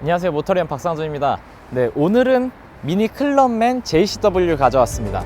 안녕하세요. 모터리언 박상준입니다. 네 오늘은 미니 클럽맨 JCW 가져왔습니다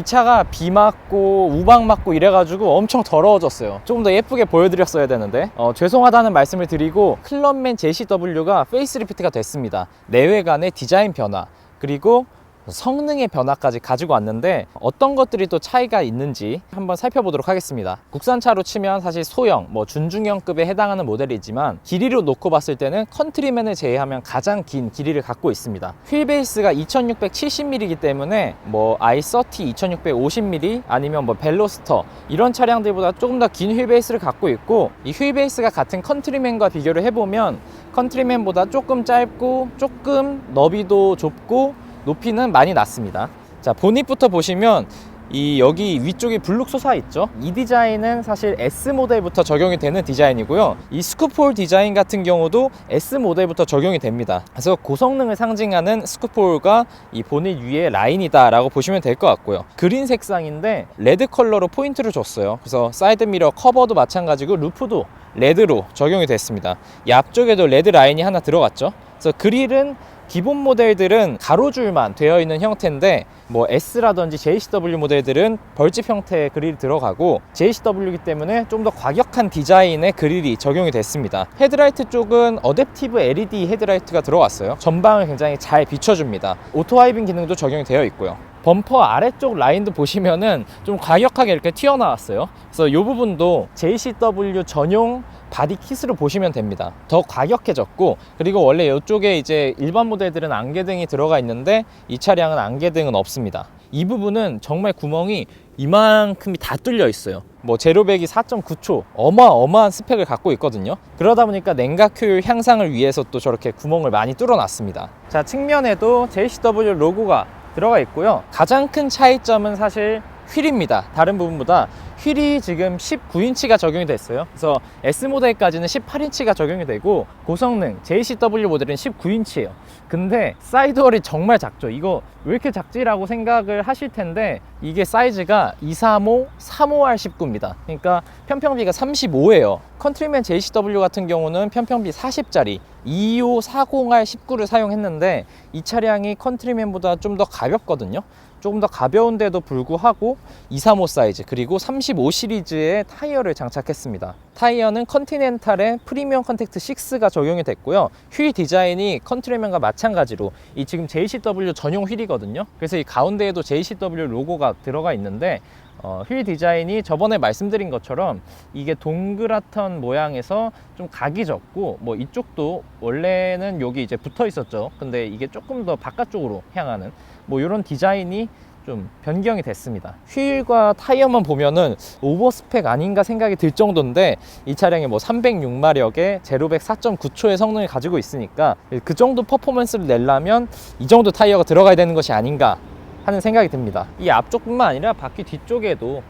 이 차가 비 맞고 우박 맞고 이래가지고 엄청 더러워졌어요. 조금 더 예쁘게 보여드렸어야 되는데. 어, 죄송하다는 말씀을 드리고 클럽맨 JCW가 페이스리프트가 됐습니다. 내외관의 디자인 변화. 그리고 성능의 변화까지 가지고 왔는데 어떤 것들이 또 차이가 있는지 한번 살펴보도록 하겠습니다. 국산차로 치면 사실 소형, 뭐 준중형급에 해당하는 모델이지만 길이로 놓고 봤을 때는 컨트리맨을 제외하면 가장 긴 길이를 갖고 있습니다. 휠 베이스가 2670mm이기 때문에 뭐 i30 2650mm 아니면 뭐 벨로스터 이런 차량들보다 조금 더 긴 휠 베이스를 갖고 있고 이 휠 베이스가 같은 컨트리맨과 비교를 해보면 컨트리맨보다 조금 짧고 조금 너비도 좁고 높이는 많이 낮습니다. 자, 보닛부터 보시면 이 여기 위쪽에 블룩 솟아 있죠. 이 디자인은 사실 S 모델부터 적용이 되는 디자인이고요. 이 스쿠폴 디자인 같은 경우도 S 모델부터 적용이 됩니다. 그래서 고성능을 상징하는 스쿠폴과 이 보닛 위에 라인이다 라고 보시면 될 것 같고요. 그린 색상인데 레드 컬러로 포인트를 줬어요. 그래서 사이드 미러 커버도 마찬가지고 루프도 레드로 적용이 됐습니다. 이 앞쪽에도 레드 라인이 하나 들어갔죠. 그래서 그릴은 기본 모델들은 가로줄만 되어 있는 형태인데 뭐 S라든지 JCW 모델들은 벌집 형태의 그릴이 들어가고 JCW이기 때문에 좀 더 과격한 디자인의 그릴이 적용이 됐습니다. 헤드라이트 쪽은 어댑티브 LED 헤드라이트가 들어왔어요. 전방을 굉장히 잘 비춰줍니다. 오토 하이빙 기능도 적용이 되어 있고요. 범퍼 아래쪽 라인도 보시면은 좀 과격하게 이렇게 튀어나왔어요. 그래서 이 부분도 JCW 전용 바디 킷으로 보시면 됩니다. 더 과격해졌고 그리고 원래 이쪽에 이제 일반 모델들은 안개등이 들어가 있는데 이 차량은 안개등은 없습니다. 이 부분은 정말 구멍이 이만큼이 다 뚫려 있어요. 뭐 제로백이 4.9초 어마어마한 스펙을 갖고 있거든요. 그러다 보니까 냉각 효율 향상을 위해서 또 저렇게 구멍을 많이 뚫어놨습니다. 자 측면에도 JCW 로고가 들어가 있고요. 가장 큰 차이점은 사실 휠입니다. 다른 부분보다 휠이 지금 19인치가 적용이 됐어요. 그래서 S 모델까지는 18인치가 적용이 되고 고성능 JCW 모델은 19인치예요. 근데 사이드월이 정말 작죠. 이거 왜 이렇게 작지라고 생각을 하실 텐데 이게 사이즈가 235, 35R19입니다. 그러니까 편평비가 35예요. 컨트리맨 JCW 같은 경우는 편평비 40짜리 2540R19를 사용했는데 이 차량이 컨트리맨보다 좀 더 가볍거든요. 조금 더 가벼운데도 불구하고 235 사이즈 그리고 35 시리즈의 타이어를 장착했습니다. 타이어는 컨티넨탈의 프리미엄 컨택트 6가 적용이 됐고요. 휠 디자인이 컨트리맨과 마찬가지로 이 지금 JCW 전용 휠이거든요. 그래서 이 가운데에도 JCW 로고가 들어가 있는데 어, 휠 디자인이 저번에 말씀드린 것처럼 이게 동그랗던 모양에서 좀 각이 졌고 뭐 이쪽도 원래는 여기 이제 붙어 있었죠. 근데 이게 조금 더 바깥쪽으로 향하는 뭐 이런 디자인이 좀 변경이 됐습니다. 휠과 타이어만 보면은 오버스펙 아닌가 생각이 들 정도인데 이 차량이 뭐 306마력에 제로백 4.9초의 성능을 가지고 있으니까 그 정도 퍼포먼스를 내려면 이 정도 타이어가 들어가야 되는 것이 아닌가 하는 생각이 듭니다. 이 앞쪽뿐만 아니라 바퀴 뒤쪽에도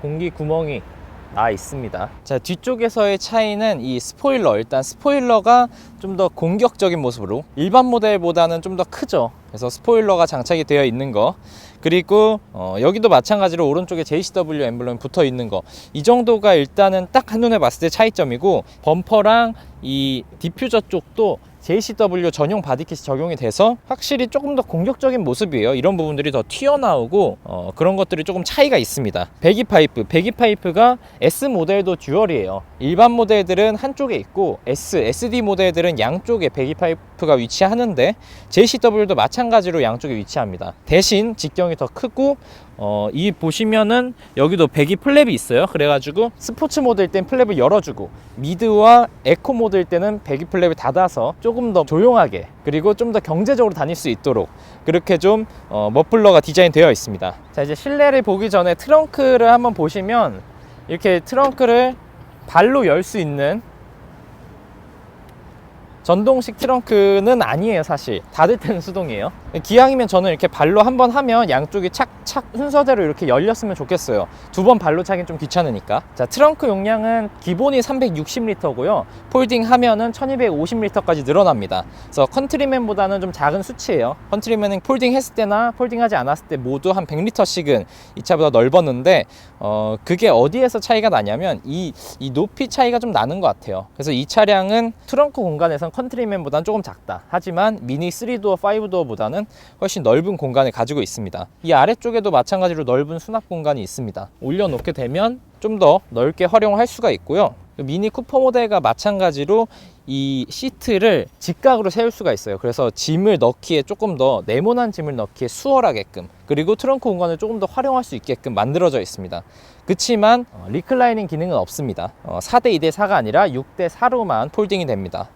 공기 구멍이 나 있습니다. 자, 뒤쪽에서의 차이는 이 스포일러. 일단 스포일러가 좀 더 공격적인 모습으로 일반 모델보다는 좀 더 크죠. 그래서 스포일러가 장착이 되어 있는 거. 그리고 어, 여기도 마찬가지로 오른쪽에 JCW 엠블럼이 붙어 있는 거. 이 정도가 일단은 딱 한눈에 봤을 때 차이점이고 범퍼랑 이 디퓨저 쪽도 JCW 전용 바디킷이 적용이 돼서 확실히 조금 더 공격적인 모습이에요. 이런 부분들이 더 튀어나오고 어, 그런 것들이 조금 차이가 있습니다. 배기 파이프, 배기 파이프가 S 모델도 듀얼이에요. 일반 모델들은 한쪽에 있고 S, SD 모델들은 양쪽에 배기 파이프가 위치하는데 JCW도 마찬가지로 양쪽에 위치합니다. 대신 직경이 더 크고 어, 이 보시면은 여기도 배기 플랩이 있어요. 그래가지고 스포츠 모드일 땐 플랩을 열어주고 미드와 에코 모드일 때는 배기 플랩을 닫아서 조금 더 조용하게 그리고 좀 더 경제적으로 다닐 수 있도록 그렇게 좀 어, 머플러가 디자인 되어 있습니다. 자 이제 실내를 보기 전에 트렁크를 한번 보시면 이렇게 트렁크를 발로 열 수 있는 전동식 트렁크는 아니에요 사실 닫을 때는 수동이에요 기왕이면 저는 이렇게 발로 한 번 하면 양쪽이 착착 순서대로 이렇게 열렸으면 좋겠어요. 두 번 발로 차긴 좀 귀찮으니까. 자 트렁크 용량은 기본이 360리터고요. 폴딩 하면은 1250리터까지 늘어납니다. 그래서 컨트리맨보다는 좀 작은 수치예요. 컨트리맨은 폴딩 했을 때나 폴딩 하지 않았을 때 모두 한 100리터씩은 이 차보다 넓었는데 어 그게 어디에서 차이가 나냐면 이, 이 높이 차이가 좀 나는 것 같아요. 그래서 이 차량은 트렁크 공간에선 컨트리맨보다는 조금 작다. 하지만 미니 3도어 5도어보다는 훨씬 넓은 공간을 가지고 있습니다 이 아래쪽에도 마찬가지로 넓은 수납 공간이 있습니다 올려놓게 되면 좀 더 넓게 활용할 수가 있고요 미니 쿠퍼 모델과 마찬가지로 이 시트를 직각으로 세울 수가 있어요. 그래서 짐을 넣기에 조금 더 네모난 짐을 넣기에 수월하게끔 그리고 트렁크 공간을 조금 더 활용할 수 있게끔 만들어져 있습니다. 그렇지만 어, 리클라이닝 기능은 없습니다. 어, 4대 2대 4가 아니라 6대 4로만 폴딩이 됩니다.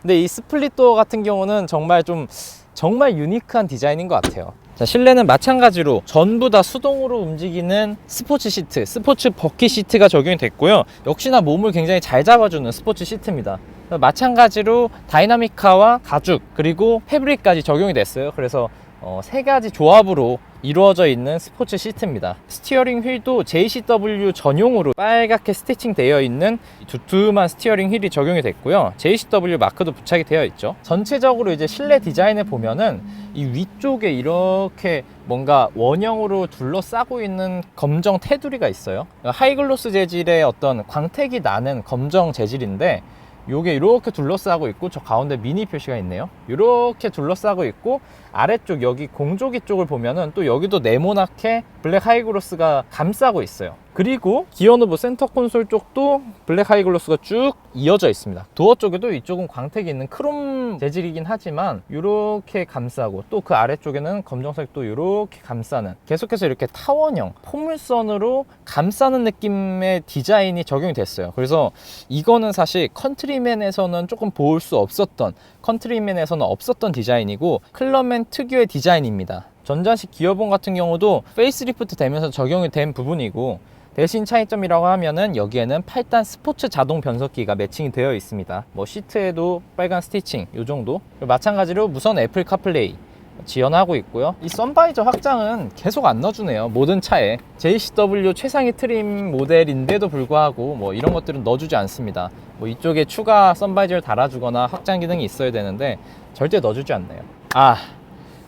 근데 이 스플릿 도어 같은 경우는 정말 좀 정말 유니크한 디자인인 것 같아요. 자, 실내는 마찬가지로 전부 다 수동으로 움직이는 스포츠 시트, 스포츠 버킷 시트가 적용이 됐고요. 역시나 몸을 굉장히 잘 잡아주는 스포츠 시트입니다. 마찬가지로 다이나믹카와 가죽 그리고 패브릭까지 적용이 됐어요. 그래서 어, 세 가지 조합으로 이루어져 있는 스포츠 시트입니다. 스티어링 휠도 JCW 전용으로 빨갛게 스티칭 되어 있는 두툼한 스티어링 휠이 적용이 됐고요. JCW 마크도 부착이 되어 있죠. 전체적으로 이제 실내 디자인을 보면은 이 위쪽에 이렇게 뭔가 원형으로 둘러싸고 있는 검정 테두리가 있어요. 하이글로스 재질의 어떤 광택이 나는 검정 재질인데 요게 이렇게 둘러싸고 있고 저 가운데 미니 표시가 있네요. 이렇게 둘러싸고 있고 아래쪽 여기 공조기 쪽을 보면은 또 여기도 네모나게 블랙 하이글로스가 감싸고 있어요. 그리고 기어노브 센터 콘솔 쪽도 블랙 하이글로스가 쭉 이어져 있습니다. 도어 쪽에도 이쪽은 광택이 있는 크롬 재질이긴 하지만 이렇게 감싸고 또 그 아래쪽에는 검정색도 이렇게 감싸는 계속해서 이렇게 타원형 포물선으로 감싸는 느낌의 디자인이 적용이 됐어요. 그래서 이거는 사실 컨트리맨에서는 조금 볼 수 없었던 컨트리맨에서는 없었던 디자인이고 클럽맨 특유의 디자인입니다 전자식 기어봉 같은 경우도 페이스리프트 되면서 적용이 된 부분이고 대신 차이점이라고 하면은 여기에는 8단 스포츠 자동 변속기가 매칭이 되어 있습니다. 뭐 시트에도 빨간 스티칭 요 정도. 마찬가지로 무선 애플 카플레이 지원하고 있고요. 이 선바이저 확장은 계속 안 넣어주네요. 모든 차에 JCW 최상위 트림 모델인데도 불구하고 뭐 이런 것들은 넣어주지 않습니다. 뭐 이쪽에 추가 선바이저를 달아주거나 확장 기능이 있어야 되는데 절대 넣어주지 않네요. 아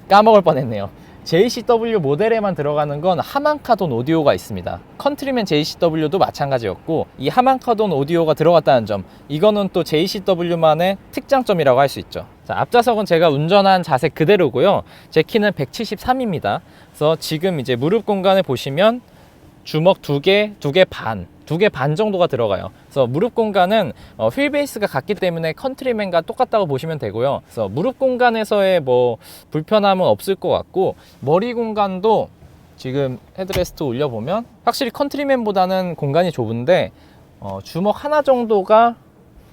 까먹을 뻔했네요. JCW 모델에만 들어가는 건 하만카돈 오디오가 있습니다. 컨트리맨 JCW도 마찬가지였고 이 하만카돈 오디오가 들어갔다는 점 이거는 또 JCW만의 특장점이라고 할 수 있죠. 자, 앞좌석은 제가 운전한 자세 그대로고요. 제 키는 173입니다. 그래서 지금 이제 무릎 공간을 보시면 주먹 두 개, 두 개 반, 두 개 반 정도가 들어가요. 그래서 무릎 공간은 어, 휠 베이스가 같기 때문에 컨트리맨과 똑같다고 보시면 되고요. 그래서 무릎 공간에서의 뭐 불편함은 없을 것 같고 머리 공간도 지금 헤드레스트 올려보면 확실히 컨트리맨보다는 공간이 좁은데 어, 주먹 하나 정도가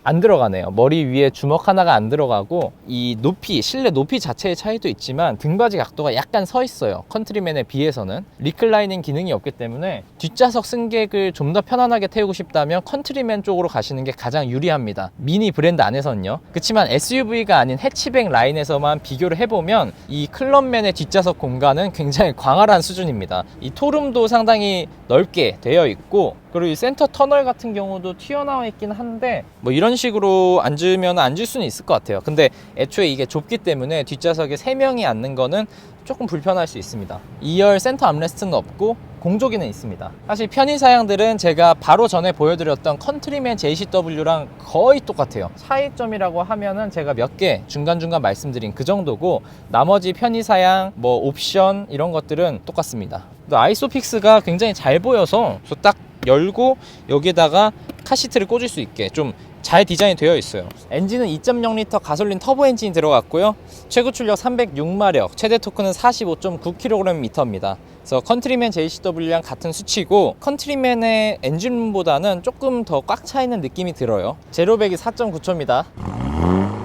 안 들어가네요. 머리 위에 주먹 하나가 안 들어가고 이 높이, 실내 높이 자체의 차이도 있지만 등받이 각도가 약간 서 있어요. 컨트리맨에 비해서는 리클라이닝 기능이 없기 때문에 뒷좌석 승객을 좀 더 편안하게 태우고 싶다면 컨트리맨 쪽으로 가시는 게 가장 유리합니다. 미니 브랜드 안에서는요. 그렇지만 SUV가 아닌 해치백 라인에서만 비교를 해보면 이 클럽맨의 뒷좌석 공간은 굉장히 광활한 수준입니다. 이 토룸도 상당히 넓게 되어 있고 그리고 이 센터 터널 같은 경우도 튀어나와 있긴 한데 뭐 이런 식으로 앉으면 앉을 수는 있을 것 같아요. 근데 애초에 이게 좁기 때문에 뒷좌석에 세명이 앉는 거는 조금 불편할 수 있습니다. 2열 센터 암레스트는 없고 공조기는 있습니다. 사실 편의 사양들은 제가 바로 전에 보여드렸던 컨트리맨 JCW랑 거의 똑같아요. 차이점이라고 하면은 제가 몇 개 중간중간 말씀드린 그 정도고 나머지 편의 사양, 뭐 옵션 이런 것들은 똑같습니다. 또 아이소픽스가 굉장히 잘 보여서 저딱 열고 여기에다가 카시트를 꽂을 수 있게 좀 잘 디자인 되어 있어요. 엔진은 2.0L 가솔린 터보 엔진이 들어갔고요. 최고 출력 306마력, 최대 토크는 45.9kgm입니다. 그래서 컨트리맨 JCW랑 같은 수치고 컨트리맨의 엔진보다는 조금 더 꽉 차 있는 느낌이 들어요. 제로백이 4.9초입니다.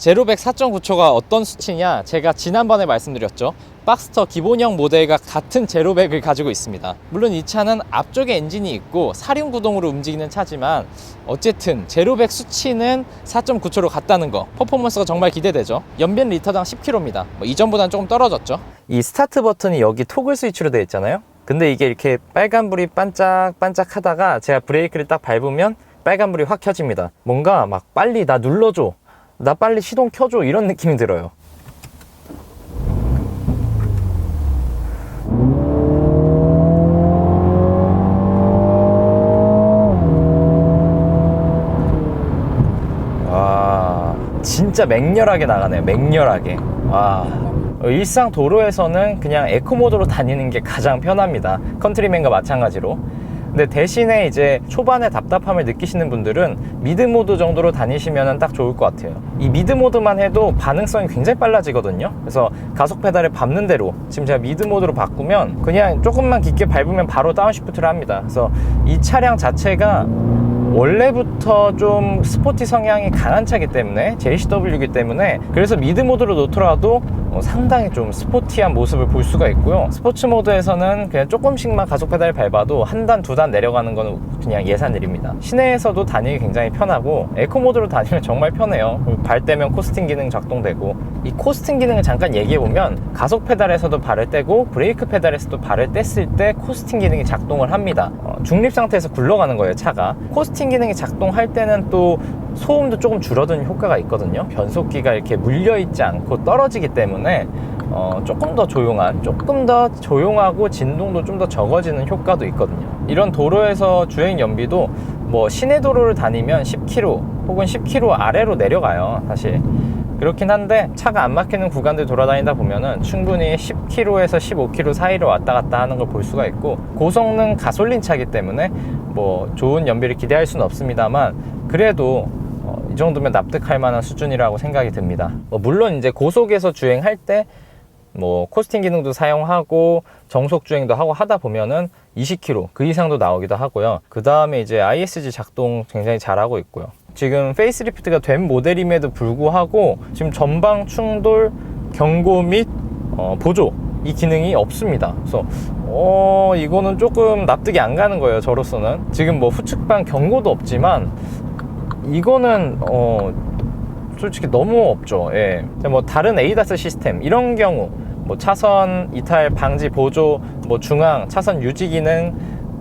제로백 4.9초가 어떤 수치냐 제가 지난번에 말씀드렸죠. 박스터 기본형 모델과 같은 제로백을 가지고 있습니다. 물론 이 차는 앞쪽에 엔진이 있고 사륜 구동으로 움직이는 차지만 어쨌든 제로백 수치는 4.9초로 같다는 거 퍼포먼스가 정말 기대되죠. 연비는 리터당 10km입니다 뭐 이전보다는 조금 떨어졌죠. 이 스타트 버튼이 여기 토글 스위치로 되어 있잖아요. 근데 이게 이렇게 빨간불이 반짝반짝 하다가 제가 브레이크를 딱 밟으면 빨간불이 확 켜집니다. 뭔가 막 빨리 나 눌러줘 나 빨리 시동 켜줘. 이런 느낌이 들어요. 와 진짜 맹렬하게 나가네요. 맹렬하게. 와. 일상 도로에서는 그냥 에코 모드로 다니는 게 가장 편합니다. 컨트리맨과 마찬가지로 근데 대신에 이제 초반에 답답함을 느끼시는 분들은 미드 모드 정도로 다니시면 딱 좋을 것 같아요. 이 미드 모드만 해도 반응성이 굉장히 빨라지거든요. 그래서 가속 페달을 밟는 대로 지금 제가 미드 모드로 바꾸면 그냥 조금만 깊게 밟으면 바로 다운시프트를 합니다. 그래서 이 차량 자체가 원래부터 좀 스포티 성향이 강한 차기 때문에 JCW이기 때문에 그래서 미드 모드로 놓더라도 어, 상당히 좀 스포티한 모습을 볼 수가 있고요. 스포츠 모드에서는 그냥 조금씩만 가속 페달 밟아도 한 단 두단 내려가는 건 그냥 예산일입니다. 시내에서도 다니기 굉장히 편하고 에코 모드로 다니면 정말 편해요. 발 떼면 코스팅 기능 작동되고 이 코스팅 기능을 잠깐 얘기해 보면 가속 페달에서도 발을 떼고 브레이크 페달에서도 발을 뗐을 때 코스팅 기능이 작동을 합니다. 어, 중립 상태에서 굴러가는 거예요 차가. 코스팅 기능이 작동할 때는 또 소음도 조금 줄어드는 효과가 있거든요. 변속기가 이렇게 물려 있지 않고 떨어지기 때문에 어, 조금 더 조용한 조금 더 조용하고 진동도 좀 더 적어지는 효과도 있거든요. 이런 도로에서 주행 연비도 뭐 시내 도로를 다니면 10km 혹은 10km 아래로 내려가요 사실 그렇긴 한데 차가 안 막히는 구간들 돌아다니다 보면은 충분히 10km에서 15km 사이로 왔다 갔다 하는 걸 볼 수가 있고 고성능 가솔린 차기 때문에 뭐 좋은 연비를 기대할 수는 없습니다만 그래도 어, 이 정도면 납득할 만한 수준이라고 생각이 듭니다. 뭐 물론 이제 고속에서 주행할 때 뭐 코스팅 기능도 사용하고 정속 주행도 하고 하다 보면은 20km 그 이상도 나오기도 하고요. 그 다음에 이제 ISG 작동 굉장히 잘하고 있고요. 지금 페이스리프트가 된 모델임에도 불구하고 지금 전방 충돌 경고 및 어, 보조 이 기능이 없습니다. 그래서 어 이거는 조금 납득이 안 가는 거예요. 저로서는 지금 뭐 후측방 경고도 없지만 이거는 어 솔직히 너무 없죠. 예. 뭐 다른 에이다스 시스템 이런 경우 뭐 차선 이탈 방지 보조, 뭐 중앙 차선 유지 기능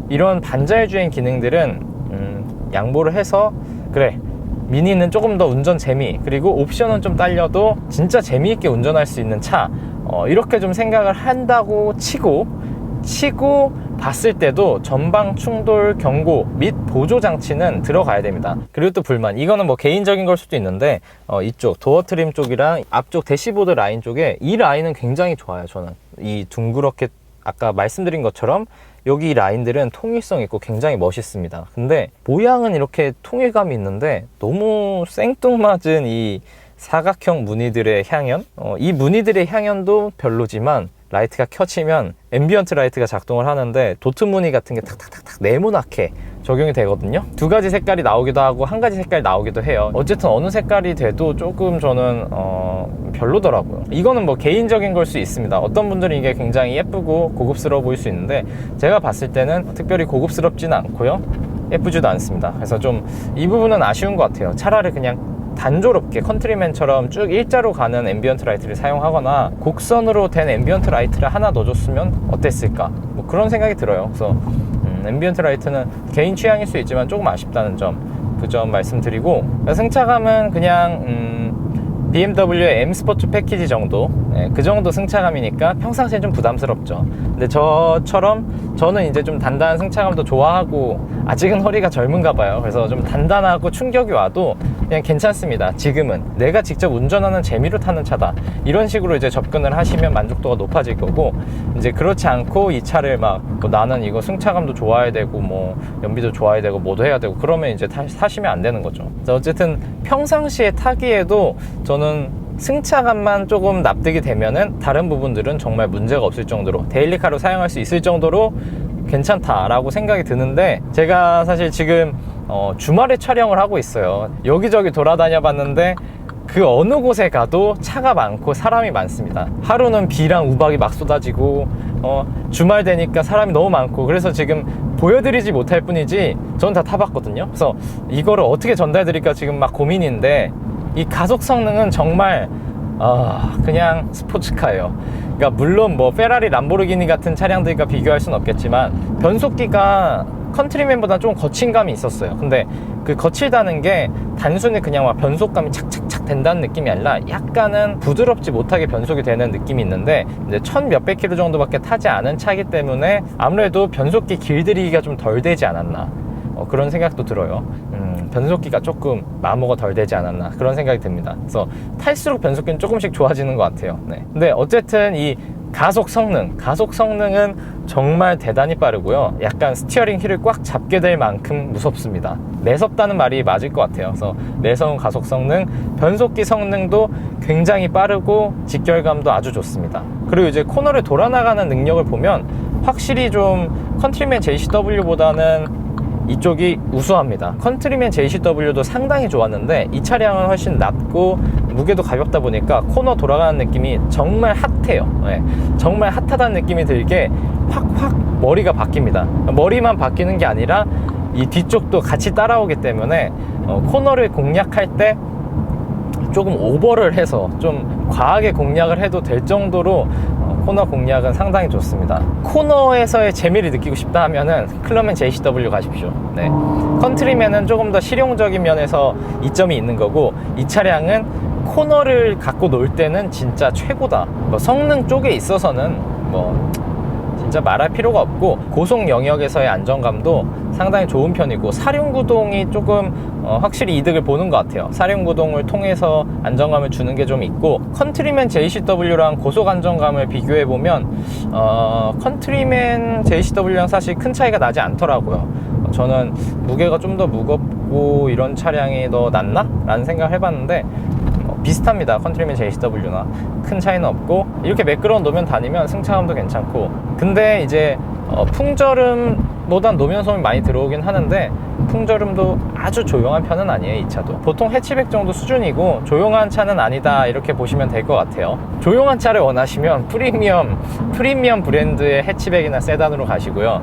이런 반자율 주행 기능들은 음, 양보를 해서 그래 미니는 조금 더 운전 재미 그리고 옵션은 좀 딸려도 진짜 재미있게 운전할 수 있는 차 어, 이렇게 좀 생각을 한다고 치고 치고 봤을 때도 전방 충돌 경고 및 보조 장치는 들어가야 됩니다. 그리고 또 불만 이거는 뭐 개인적인 걸 수도 있는데 어, 이쪽 도어 트림 쪽이랑 앞쪽 대시보드 라인 쪽에 이 라인은 굉장히 좋아요. 저는 이 둥그렇게 아까 말씀드린 것처럼 여기 라인들은 통일성 있고 굉장히 멋있습니다. 근데 모양은 이렇게 통일감이 있는데 너무 생뚱맞은 이 사각형 무늬들의 향연 어, 이 무늬들의 향연도 별로지만 라이트가 켜지면 앰비언트 라이트가 작동을 하는데 도트 무늬 같은 게 탁탁탁탁 네모나게 적용이 되거든요. 두 가지 색깔이 나오기도 하고 한 가지 색깔이 나오기도 해요. 어쨌든 어느 색깔이 돼도 조금 저는 어, 별로더라고요. 이거는 뭐 개인적인 걸 수 있습니다. 어떤 분들은 이게 굉장히 예쁘고 고급스러워 보일 수 있는데 제가 봤을 때는 특별히 고급스럽지는 않고요. 예쁘지도 않습니다. 그래서 좀 이 부분은 아쉬운 것 같아요. 차라리 그냥 단조롭게 컨트리맨처럼 쭉 일자로 가는 앰비언트 라이트를 사용하거나 곡선으로 된 앰비언트 라이트를 하나 넣어줬으면 어땠을까? 뭐 그런 생각이 들어요. 그래서 음, 앰비언트 라이트는 개인 취향일 수 있지만 조금 아쉽다는 점 그 점 말씀드리고 승차감은 그냥 음, BMW의 M 스포츠 패키지 정도 네, 그 정도 승차감이니까 평상시에 좀 부담스럽죠 근데 저처럼 저는 이제 좀 단단한 승차감도 좋아하고 아직은 허리가 젊은가 봐요. 그래서 좀 단단하고 충격이 와도 그냥 괜찮습니다. 지금은 내가 직접 운전하는 재미로 타는 차다. 이런 식으로 이제 접근을 하시면 만족도가 높아질 거고 이제 그렇지 않고 이 차를 막 뭐 나는 이거 승차감도 좋아야 되고 뭐 연비도 좋아야 되고 뭐도 해야 되고 그러면 이제 타, 타시면 안 되는 거죠. 어쨌든 평상시에 타기에도 저는 승차감만 조금 납득이 되면은 다른 부분들은 정말 문제가 없을 정도로 데일리카로 사용할 수 있을 정도로 괜찮다라고 생각이 드는데 제가 사실 지금 어, 주말에 촬영을 하고 있어요 여기저기 돌아다녀 봤는데 그 어느 곳에 가도 차가 많고 사람이 많습니다. 하루는 비랑 우박이 막 쏟아지고 어, 주말 되니까 사람이 너무 많고 그래서 지금 보여드리지 못할 뿐이지 전 다 타봤거든요. 그래서 이거를 어떻게 전달드릴까 지금 막 고민인데 이 가속 성능은 정말 아 그냥 스포츠카예요. 그러니까 물론 뭐 페라리, 람보르기니 같은 차량들과 비교할 수는 없겠지만 변속기가 컨트리맨보다 좀 거친 감이 있었어요. 근데 그 거칠다는 게 단순히 그냥 막 변속감이 착착착 된다는 느낌이 아니라 약간은 부드럽지 못하게 변속이 되는 느낌이 있는데 이제 천 몇백 킬로 정도밖에 타지 않은 차기 때문에 아무래도 변속기 길들이기가 좀 덜 되지 않았나 어, 그런 생각도 들어요. 음, 변속기가 조금 마모가 덜 되지 않았나 그런 생각이 듭니다. 그래서 탈수록 변속기는 조금씩 좋아지는 것 같아요. 네. 근데 어쨌든 이 가속 성능, 가속 성능은 정말 대단히 빠르고요. 약간 스티어링 휠을 꽉 잡게 될 만큼 무섭습니다. 매섭다는 말이 맞을 것 같아요. 그래서 매서운 가속 성능, 변속기 성능도 굉장히 빠르고 직결감도 아주 좋습니다. 그리고 이제 코너를 돌아 나가는 능력을 보면 확실히 좀 컨트리맨 JCW보다는 이쪽이 우수합니다. 컨트리맨 JCW도 상당히 좋았는데 이 차량은 훨씬 낮고 무게도 가볍다 보니까 코너 돌아가는 느낌이 정말 핫해요. 네, 정말 핫하다는 느낌이 들게 확확 머리가 바뀝니다. 머리만 바뀌는 게 아니라 이 뒤쪽도 같이 따라오기 때문에 어, 코너를 공략할 때 조금 오버를 해서 좀 과하게 공략을 해도 될 정도로 어, 코너 공략은 상당히 좋습니다. 코너에서의 재미를 느끼고 싶다 하면은 클럽맨 JCW 가십시오. 네. 컨트리맨은 조금 더 실용적인 면에서 이점이 있는 거고 이 차량은 코너를 갖고 놀 때는 진짜 최고다. 뭐 성능 쪽에 있어서는 뭐 진짜 말할 필요가 없고 고속 영역에서의 안정감도 상당히 좋은 편이고 사륜구동이 조금 어, 확실히 이득을 보는 것 같아요 사륜구동을 통해서 안정감을 주는 게 좀 있고 컨트리맨 JCW랑 고속 안정감을 비교해 보면 어, 컨트리맨 JCW랑 사실 큰 차이가 나지 않더라고요 저는 무게가 좀 더 무겁고 이런 차량이 더 낫나? 라는 생각을 해봤는데 어, 비슷합니다. 컨트리맨 JCW나 큰 차이는 없고 이렇게 매끄러운 노면 다니면 승차감도 괜찮고 근데 이제 어, 풍절음보단 노면 소음이 많이 들어오긴 하는데 풍절음도 아주 조용한 편은 아니에요 이 차도. 보통 해치백 정도 수준이고 조용한 차는 아니다 이렇게 보시면 될 것 같아요. 조용한 차를 원하시면 프리미엄 프리미엄 브랜드의 해치백이나 세단으로 가시고요.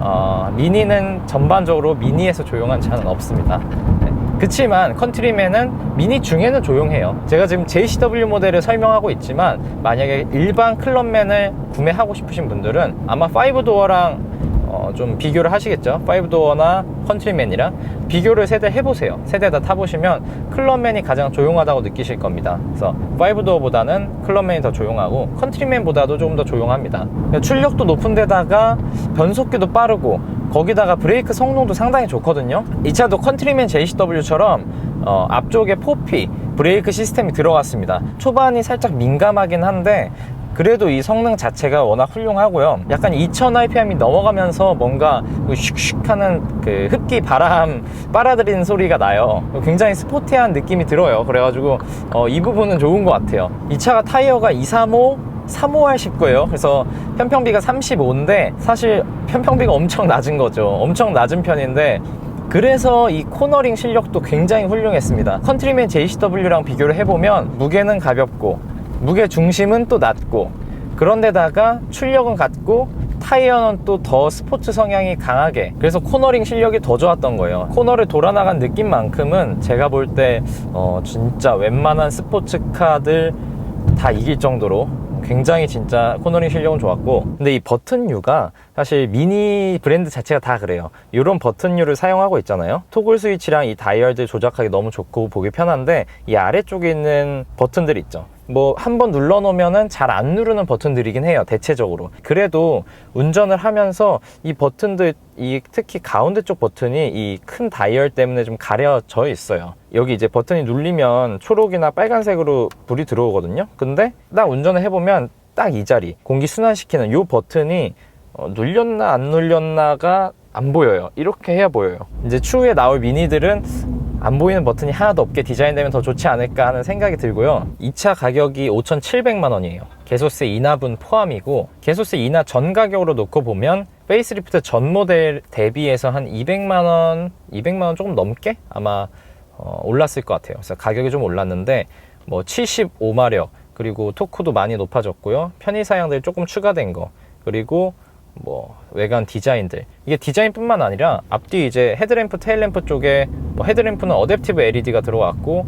어, 미니는 전반적으로 미니에서 조용한 차는 없습니다. 네. 그치만 컨트리맨은 미니 중에는 조용해요. 제가 지금 JCW 모델을 설명하고 있지만 만약에 일반 클럽맨을 구매하고 싶으신 분들은 아마 5도어랑 어, 좀 비교를 하시겠죠? 5도어나 컨트리맨이랑 비교를 세대 해보세요. 세대 다 타보시면 클럽맨이 가장 조용하다고 느끼실 겁니다. 그래서 5도어보다는 클럽맨이 더 조용하고 컨트리맨보다도 조금 더 조용합니다. 출력도 높은 데다가 변속기도 빠르고 거기다가 브레이크 성능도 상당히 좋거든요. 이 차도 컨트리맨 JCW처럼 어, 앞쪽에 포피 브레이크 시스템이 들어갔습니다. 초반이 살짝 민감하긴 한데 그래도 이 성능 자체가 워낙 훌륭하고요. 약간 2000rpm이 넘어가면서 뭔가 그 슉슉 하는 그 흡기 바람 빨아들이는 소리가 나요. 굉장히 스포티한 느낌이 들어요. 그래가지고 어, 이 부분은 좋은 것 같아요. 이 차가 타이어가 235 35R 19예요. 그래서 편평비가 35인데 사실 편평비가 엄청 낮은 거죠. 엄청 낮은 편인데 그래서 이 코너링 실력도 굉장히 훌륭했습니다. 컨트리맨 JCW랑 비교를 해보면 무게는 가볍고 무게 중심은 또 낮고 그런데다가 출력은 같고 타이어는 또 더 스포츠 성향이 강하게 그래서 코너링 실력이 더 좋았던 거예요. 코너를 돌아나간 느낌만큼은 제가 볼 때 어, 진짜 웬만한 스포츠카들 다 이길 정도로 굉장히 진짜 코너링 실력은 좋았고 근데 이 버튼류가 사실 미니 브랜드 자체가 다 그래요. 이런 버튼류를 사용하고 있잖아요. 토글 스위치랑 이 다이얼들 조작하기 너무 좋고 보기 편한데 이 아래쪽에 있는 버튼들 있죠 뭐 한 번 눌러 놓으면은 잘 안 누르는 버튼들이긴 해요 대체적으로. 그래도 운전을 하면서 이 버튼들 이 특히 가운데 쪽 버튼이 이 큰 다이얼 때문에 좀 가려져 있어요. 여기 이제 버튼이 눌리면 초록이나 빨간색으로 불이 들어오거든요. 근데 딱 운전을 해보면 딱 이 자리 공기 순환시키는 이 버튼이 어, 눌렸나 안 눌렸나가 안 보여요. 이렇게 해야 보여요. 이제 추후에 나올 미니들은 안 보이는 버튼이 하나도 없게 디자인되면 더 좋지 않을까 하는 생각이 들고요. 이차 가격이 5,700만 원이에요. 개소세 인하분 포함이고 개소세 인하 전 가격으로 놓고 보면 페이스리프트 전 모델 대비해서 한 200만 원, 200만 원 조금 넘게 아마 어, 올랐을 것 같아요. 그래서 가격이 좀 올랐는데 뭐 75마력 그리고 토크도 많이 높아졌고요. 편의 사양들이 조금 추가된 거 그리고 뭐 외관 디자인들. 이게 디자인뿐만 아니라 앞뒤 이제 헤드램프 테일램프 쪽에 뭐 헤드램프는 어댑티브 LED가 들어왔고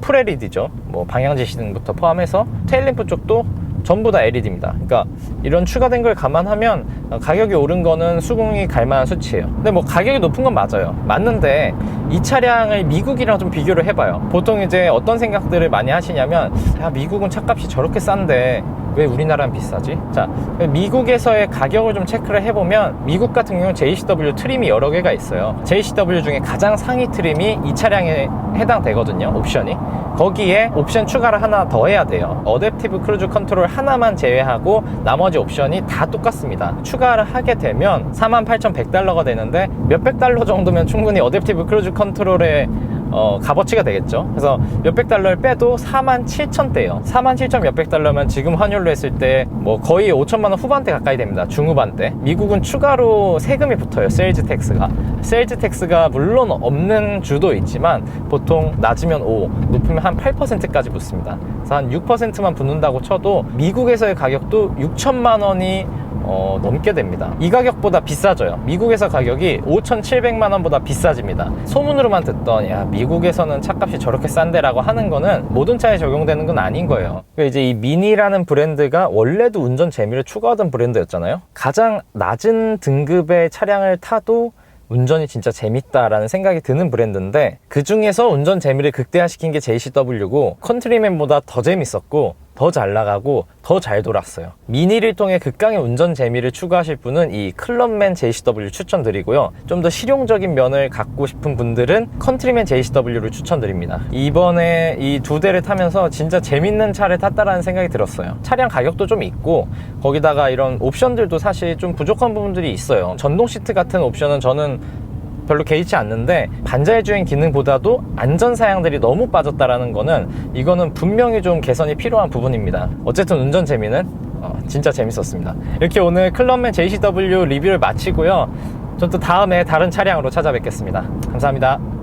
풀 LED죠. 뭐 방향 지시 등부터 포함해서 테일램프 쪽도 전부 다 LED입니다. 그러니까 이런 추가된 걸 감안하면 어, 가격이 오른 거는 수긍이 갈 만한 수치예요. 근데 뭐 가격이 높은 건 맞아요. 맞는데 이 차량을 미국이랑 좀 비교를 해봐요. 보통 이제 어떤 생각들을 많이 하시냐면 야 미국은 차값이 저렇게 싼데 왜 우리나라는 비싸지? 자, 미국에서의 가격을 좀 체크를 해보면 미국 같은 경우는 JCW 트림이 여러 개가 있어요. JCW 중에 가장 상위 트림이 이 차량에 해당되거든요. 옵션이. 거기에 옵션 추가를 하나 더 해야 돼요. 어댑티브 크루즈 컨트롤 하나만 제외하고 나머지 옵션이 다 똑같습니다. 추가를 하게 되면 48,100달러가 되는데 몇백 달러 정도면 충분히 어댑티브 크루즈 컨트롤에 어, 값어치가 되겠죠. 그래서 몇백 달러를 빼도 4만 7천 대요. 4만 7천 몇백 달러면 지금 환율로 했을 때 뭐 거의 5천만 원 후반대 가까이 됩니다. 중후반대. 미국은 추가로 세금이 붙어요. 세일즈 텍스가. 세일즈 텍스가 물론 없는 주도 있지만 보통 낮으면 5, 높으면 한 8%까지 붙습니다. 그래서 한 6%만 붙는다고 쳐도 미국에서의 가격도 6천만 원이 어, 넘게 됩니다. 이 가격보다 비싸져요. 미국에서 가격이 5,700만 원보다 비싸집니다. 소문으로만 듣던 야 미국에서는 차값이 저렇게 싼데 라고 하는 거는 모든 차에 적용되는 건 아닌 거예요. 그러니까 이제 이 미니라는 브랜드가 원래도 운전 재미를 추구하던 브랜드였잖아요. 가장 낮은 등급의 차량을 타도 운전이 진짜 재밌다라는 생각이 드는 브랜드인데 그 중에서 운전 재미를 극대화시킨 게 JCW고 컨트리맨보다 더 재밌었고 더 잘 나가고 더 잘 돌았어요. 미니를 통해 극강의 운전 재미를 추구하실 분은 이 클럽맨 JCW 추천드리고요. 좀 더 실용적인 면을 갖고 싶은 분들은 컨트리맨 JCW를 추천드립니다. 이번에 이 두 대를 타면서 진짜 재밌는 차를 탔다라는 생각이 들었어요. 차량 가격도 좀 있고 거기다가 이런 옵션들도 사실 좀 부족한 부분들이 있어요. 전동 시트 같은 옵션은 저는 별로 개의치 않는데 반자의 주행 기능보다도 안전 사양들이 너무 빠졌다라는 거는 이거는 분명히 좀 개선이 필요한 부분입니다. 어쨌든 운전 재미는 어, 진짜 재밌었습니다. 이렇게 오늘 클럽맨 JCW 리뷰를 마치고요. 전 또 다음에 다른 차량으로 찾아뵙겠습니다. 감사합니다.